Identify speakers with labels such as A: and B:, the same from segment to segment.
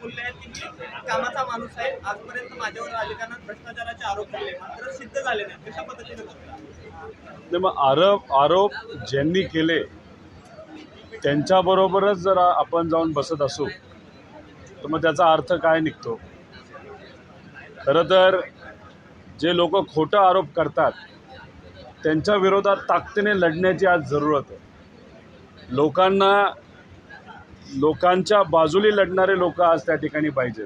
A: बोलले आहेत की मी कामाचा माणूस आहे आजपर्यंत माझ्यावर राजकारणात भ्रष्टाचाराचे आरोप झाले मात्र सिद्ध झाले नाही. कशा पद्धतीने
B: नाही मग आरोप आरोप ज्यांनी केले त्यांच्याबरोबरच जर आपण जाऊन बसत असू तर मग त्याचा अर्थ काय निघतो? खरं तर जे लोक खोटं आरोप करतात त्यांच्या विरोधात ताकदीने लढण्याची आज जरूरत आहे. लोकांना लोकांच्या बाजूली लढणारे लोक आज त्या ठिकाणी पाहिजे.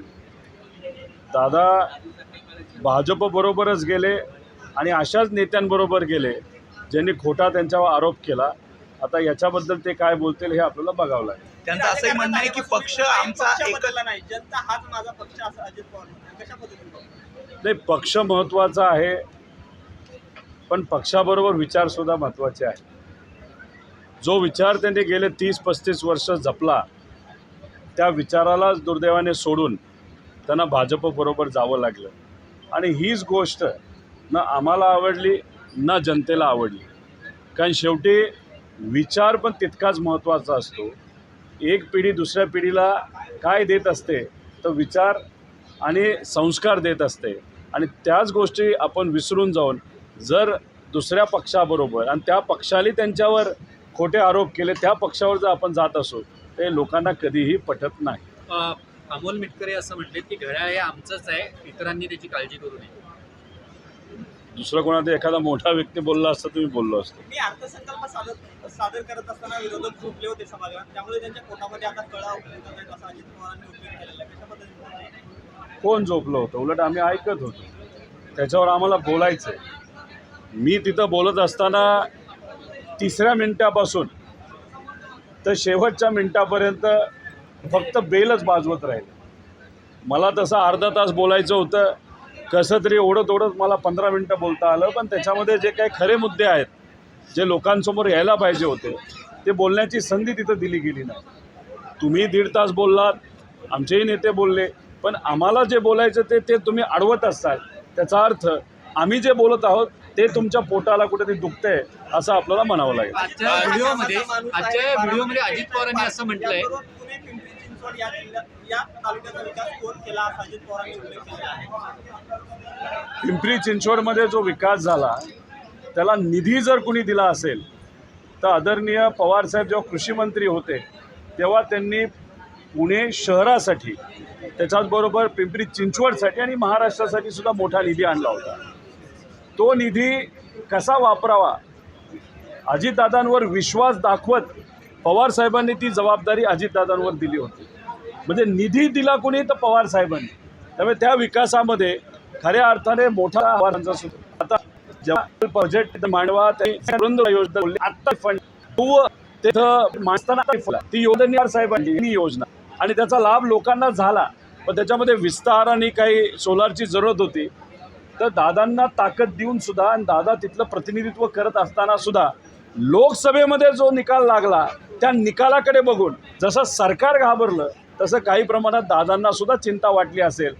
B: दादा भाजपबरोबरच गेले आणि अशाच नेत्यांबरोबर गेले ज्यांनी खोटा त्यांच्यावर आरोप केला. आता याच्याबद्दल ते काय बोलतील हे आपल्याला बघावं लागेल.
C: त्यांचं असंही म्हणणं आहे की पक्ष आमचा
A: पक्ष
C: एक
A: बदलला नाही. जनता हाच माझा पक्ष असं अजित पवार
B: नाही पक्ष महत्त्वाचा आहे पण पक्षाबरोबर विचारसुद्धा महत्त्वाचे आहे. जो विचार त्यांनी गेले तीस पस्तीस वर्ष जपला त्या विचारालाच दुर्दैवाने सोडून त्यांना भाजपबरोबर जावं लागलं. आणि हीच गोष्ट न आम्हाला आवडली ना जनतेला आवडली. कारण शेवटी विचार पण तितकाच महत्त्वाचा असतो. एक पिढी दुसऱ्या पिढीला काय देत असते तर विचार आणि संस्कार देत असते. आणि त्याच गोष्टी आपण विसरून जाऊन जर दुसऱ्या पक्षाबरोबर आणि त्या पक्षाने त्यांच्यावर खोटे आरोप केले त्या पक्षावर जर आपण जात असू ते लोकांना कधीही पटत नाही.
D: अमोल मिटकरे असं म्हटले की घड्याळ हे आमचंच आहे इतरांनी त्याची काळजी करू नये.
B: दुसरं कोणाचा एखादा मोठा व्यक्ती बोलला असता तुम्ही बोललो असतो.
A: मी अर्थसंकल्प सादर सादर करत असताना विरोधक झोपले होते सभागृहात. त्यामुळे त्यांच्या पोटामध्ये आता कळा उकळत आहेत असं अजित पवारांनी उल्लेख केलेला आहे. कशा पद्धतीने बघता?
B: कोण झोपलं होतं? उलट आम्ही ऐकत होतो. त्याच्यावर आम्हाला बोलायचं आहे मी तिथं बोलत असताना तिसऱ्या मिनटापासून तर शेवटच्या मिनटापर्यंत फक्त बेलच वाजवत राहील. मला तसं अर्धा तास बोलायचं होतं. कसं तरी ओढत ओढत मला पंधरा मिनटं बोलता आलं पण त्याच्यामध्ये जे काही खरे मुद्दे आहेत जे लोकांसमोर यायला पाहिजे होते ते बोलण्याची संधी तिथं दिली गेली नाही. तुम्ही दीड तास बोललात आमचेही नेते बोलले पण आम्हाला जे बोलायचं ते ते तुम्ही अडवत असताल त्याचा अर्थ आम्ही जे बोलत आहोत ते तुमच्या पोटाला कुठेतरी दुखतंय असं आपल्याला म्हणावं लागेल.
D: आजच्या व्हिडिओमध्ये आजच्या व्हिडिओमध्ये अजित पवारांनी असं म्हटलंय
A: पुणे पिंपरी चिंचवड या जिल्ह्यात या तालुक्याचा विकास कोण केला? असा अजित पवारांनी उल्लेख केला आहे.
B: पिंपरी चिंचवडमध्ये जो विकास झाला त्याला निधी जर कुणी दिला असेल तर आदरणीय पवारसाहेब जेव्हा कृषी मंत्री होते तेव्हा त्यांनी पुणे शहरासाठी त्याच्याचबरोबर पिंपरी चिंचवडसाठी आणि महाराष्ट्रासाठी सुद्धा मोठा निधी आणला होता. तो निधी कसा वापरावा? अजितदादांवर विश्वास दाखवत पवारसाहेबांनी ती जबाबदारी अजितदादांवर दिली होती. म्हणजे निधी दिला कोणी तर पवारसाहेबांनी त्यामुळे त्या विकासामध्ये खऱ्या अर्थाने मोठा आव्हानांचा आता जेव्हा बजेट मांडवा योजना बोलली. फंड तिथं माणसांना ती योजना साहेबांची ही योजना. आणि त्याचा लाभ लोकांना झाला. पण त्याच्यामध्ये विस्तार आणि काही सोलारची जरूरत होती. तर दादांना ताकद देऊन सुद्धा आणि दादा तिथलं प्रतिनिधित्व करत असताना सुद्धा लोकसभेमध्ये जो निकाल लागला त्या निकालाकडे बघून जसं सरकार घाबरलं तसं काही प्रमाणात दादांना सुद्धा चिंता वाटली असेल.